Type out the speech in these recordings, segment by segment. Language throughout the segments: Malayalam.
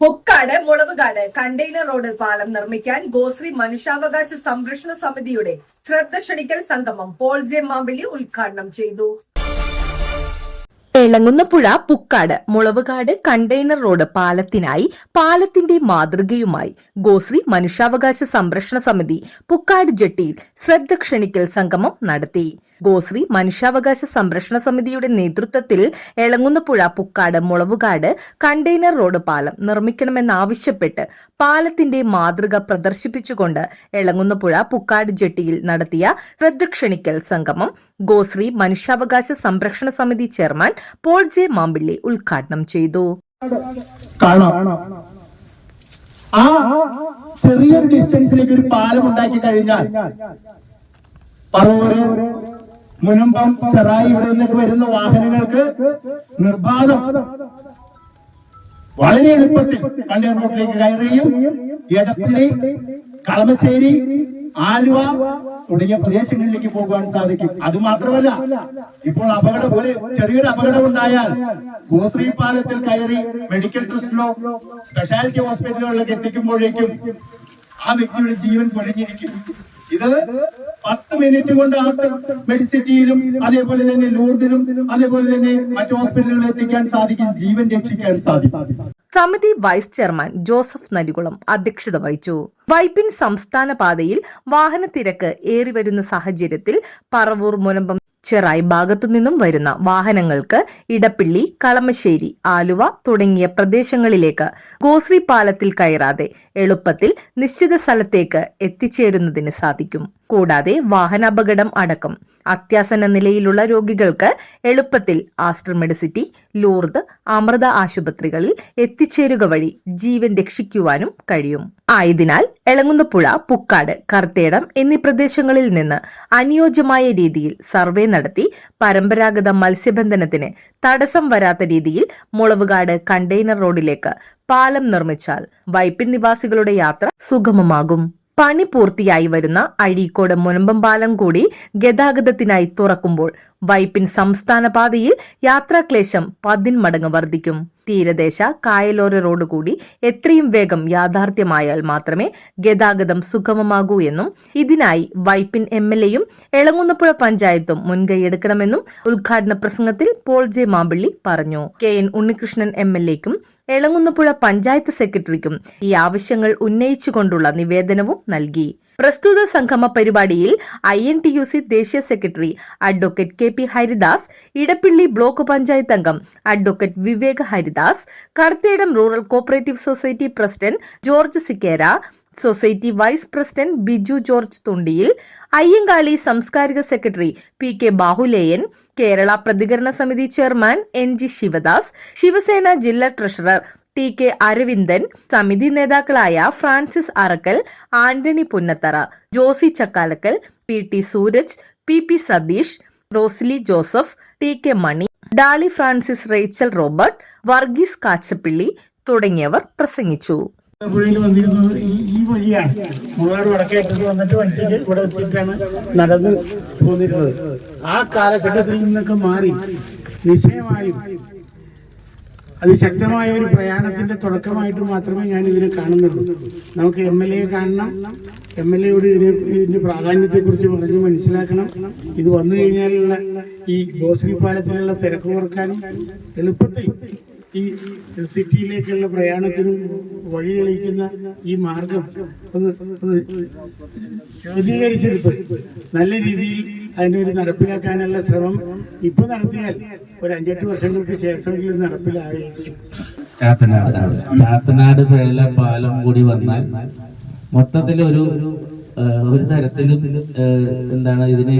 പൊക്കാട് മുളവുകാട് കണ്ടെയ്നർ റോഡ് പാലം നിർമ്മിക്കാൻ ഗോശ്രീ മനുഷ്യാവകാശ സംരക്ഷണ സമിതിയുടെ ശ്രദ്ധ ക്ഷണിക്കൽ സംഗമം പോൾ ജെ മാമ്പിള്ളി ഉദ്ഘാടനം ചെയ്തു. എളങ്ങുന്നപ്പുഴ പുക്കാട് മുളവുകാട് കണ്ടെയ്നർ റോഡ് പാലത്തിനായി പാലത്തിന്റെ മാതൃകയുമായി ഗോശ്രീ മനുഷ്യാവകാശ സംരക്ഷണ സമിതി പുക്കാട് ജെട്ടിയിൽ ശ്രദ്ധ ക്ഷണിക്കൽ സംഗമം നടത്തി. ഗോശ്രീ മനുഷ്യാവകാശ സംരക്ഷണ സമിതിയുടെ നേതൃത്വത്തിൽ എളങ്ങുന്നപ്പുഴ പുക്കാട് മുളവുകാട് കണ്ടെയ്നർ റോഡ് പാലം നിർമ്മിക്കണമെന്നാവശ്യപ്പെട്ട് പാലത്തിന്റെ മാതൃക പ്രദർശിപ്പിച്ചുകൊണ്ട് എളങ്ങുന്നപ്പുഴ പുക്കാട് ജെട്ടിയിൽ നടത്തിയ ശ്രദ്ധ ക്ഷണിക്കൽ സംഗമം ഗോശ്രീ മനുഷ്യാവകാശ സംരക്ഷണ സമിതി ചെയർമാൻ പോൾ ജെ മാമ്പിള്ളി ഉദ്ഘാടനം ചെയ്തു. ആ ചെറിയൊരു ഡിസ്റ്റൻസിലേക്ക് ഒരു പാലം ഉണ്ടാക്കി കഴിഞ്ഞാൽ പറവൂര് മുനമ്പം ചെറായി ഇവിടെ നിന്നൊക്കെ വരുന്ന വാഹനങ്ങൾക്ക് നിർബാധം. വളരെ എളുപ്പത്തിൽ കണ്ണീർ റോഡിലേക്ക് കയറുകയും എടപ്പള്ളി കളമശ്ശേരി ആലുവ തുടങ്ങിയ പ്രദേശങ്ങളിലേക്ക് പോകുവാൻ സാധിക്കും. അത് മാത്രമല്ല ഇപ്പോൾ അപകടം ഒരു ചെറിയൊരു അപകടം ഉണ്ടായാൽ ഗോശ്രീ പാലത്തിൽ കയറി മെഡിക്കൽ ട്രസ്റ്റിലോ സ്പെഷ്യാലിറ്റി ഹോസ്പിറ്റലുകളിലേക്ക് എത്തിക്കുമ്പോഴേക്കും ആ വ്യക്തിയുടെ ജീവൻ കുഴഞ്ഞിരിക്കും ഇത് പത്ത് മിനിറ്റ് കൊണ്ട് മെഡിസിറ്റിയിലും അതേപോലെ തന്നെ ലൂർദിലും അതേപോലെ തന്നെ മറ്റു ഹോസ്പിറ്റലുകളിൽ എത്തിക്കാൻ സാധിക്കും ജീവൻ രക്ഷിക്കാൻ സാധിക്കും. സമിതി വൈസ് ചെയർമാൻ ജോസഫ് നരികുളം അധ്യക്ഷത വഹിച്ചു. വൈപ്പിൻ സംസ്ഥാന പാതയിൽ വാഹന വാഹനത്തിരക്ക് ഏറിവരുന്ന സാഹചര്യത്തിൽ പറവൂർ മുനമ്പം ചെറായി ഭാഗത്തുനിന്നും വരുന്ന വാഹനങ്ങൾക്ക് ഇടപ്പിള്ളി കളമശ്ശേരി ആലുവ തുടങ്ങിയ പ്രദേശങ്ങളിലേക്ക് ഗോശ്രീ പാലത്തിൽ കയറാതെ എളുപ്പത്തിൽ നിശ്ചിത സ്ഥലത്തേക്ക് എത്തിച്ചേരുന്നതിന് സാധിക്കും. കൂടാതെ വാഹനാപകടം അടക്കം. അത്യാസന നിലയിലുള്ള രോഗികൾക്ക് എളുപ്പത്തിൽ ആസ്ട്രമെഡിസിറ്റി ലൂർദ് അമൃത ആശുപത്രികളിൽ എത്തിച്ചേരുക വഴി ജീവൻ രക്ഷിക്കുവാനും കഴിയും. ആയതിനാൽ എളങ്ങുന്നപ്പുഴ പുക്കാട് കർത്തേടം എന്നീ പ്രദേശങ്ങളിൽ നിന്ന് അനുയോജ്യമായ രീതിയിൽ സർവേ നടത്തി പരമ്പരാഗത മത്സ്യബന്ധനത്തിന് തടസ്സം വരാത്ത രീതിയിൽ മുളവുകാട് കണ്ടെയ്നർ റോഡിലേക്ക് പാലം നിർമ്മിച്ചാൽ വൈപ്പിൻ നിവാസികളുടെ യാത്ര സുഗമമാകും. പണി പൂർത്തിയായി വരുന്ന അഴീക്കോട് മുനമ്പാലം കൂടി ഗതാഗതത്തിനായി തുറക്കുമ്പോൾ വൈപ്പിൻ സംസ്ഥാന പാതയിൽ യാത്രാക്ലേശം പതിന്മടങ്ങ് വർദ്ധിക്കും. തീരദേശ കായലോര റോഡ് കൂടി എത്രയും വേഗം യാഥാർത്ഥ്യമായാൽ മാത്രമേ ഗതാഗതം സുഗമമാകൂ എന്നും ഇതിനായി വൈപ്പിൻ എം എൽ എയും എളങ്ങുന്നപ്പുഴ പഞ്ചായത്തും മുൻകൈയെടുക്കണമെന്നും ഉദ്ഘാടന പ്രസംഗത്തിൽ പോൾ ജെ മാമ്പിള്ളി പറഞ്ഞു. K N Unnikrishnan M L എക്കും Elamkunnapuzha panchayat സെക്രട്ടറിക്കും ഈ ആവശ്യങ്ങൾ ഉന്നയിച്ചുകൊണ്ടുള്ള നിവേദനവും നൽകി. പ്രസ്തുത സംഗമ പരിപാടിയിൽ I N T U C ദേശീയ secretary advocate K P Haridas Edappally block panchayat അംഗം advocate Vivek Haridas Kartedam rural cooperative society president George Sequeira society vice president Biju George Thundiyil Ayyankali സാംസ്കാരിക secretary P K Bahuleyan Kerala പ്രതികരണ സമിതി chairman N G Shivadas Shiv Sena ജില്ലാ ട്രഷറർ ടി കെ അരവിന്ദൻ സമിതി നേതാക്കളായ Francis Arackal Antony Punnathara Josy Chakkalakkal P T Sooraj P P Satheesh Rosily Joseph T K Mani Dolly Francis Rachel Robert Varghese Kachappilly തുടങ്ങിയവർ പ്രസംഗിച്ചു. പുഴയിൽ വന്നിരുന്നത് ഈ വന്നിട്ട് ഇവിടെ എത്തിയിട്ടാണ് പോന്നിരുന്നത്. ആ കാലഘട്ടത്തിൽ നിന്നൊക്കെ മാറി നിശ്ചയമായും അതിശക്തമായ ഒരു പ്രയാണത്തിന്റെ തുടക്കമായിട്ട് മാത്രമേ ഞാൻ ഇതിനെ കാണുന്നുള്ളൂ. നമുക്ക് എം എൽ എ കാണണം. എം എൽ എയോട് ഇതിനെ ഇതിന്റെ പ്രാധാന്യത്തെക്കുറിച്ച് പറഞ്ഞ് മനസ്സിലാക്കണം. ഇത് വന്നു കഴിഞ്ഞാലുള്ള ഈ ഗോശ്രീ പാലത്തിലുള്ള തിരക്ക് കുറക്കാനും എളുപ്പത്തിൽ ഈ സിറ്റിയിലേക്കുള്ള പ്രയാണത്തിനും വഴി തെളിയിക്കുന്ന ഈ മാർഗം ഒന്ന് ഒന്ന് വിശദീകരിച്ചെടുത്ത് നല്ല രീതിയിൽ അതിനെ ഒരു നടപ്പിലാക്കാനുള്ള ശ്രമം ഇപ്പൊ നടത്തിയാൽ ഒരു അഞ്ചെട്ട് വർഷങ്ങൾക്ക് ശേഷമെങ്കിലും നടപ്പിലായിരിക്കും ചാത്തനാട്. ചാത്തനാട് പേരില പാലം കൂടി വന്നാൽ മൊത്തത്തിൽ ഒരു ഒരു തരത്തിലും എന്താണ് ഇതിനെ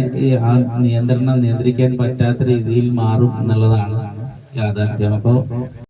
ആ നിയന്ത്രണം നിയന്ത്രിക്കാൻ പറ്റാത്ത രീതിയിൽ മാറും എന്നുള്ളതാണ് യാഥാർത്ഥ്യം. അപ്പോൾ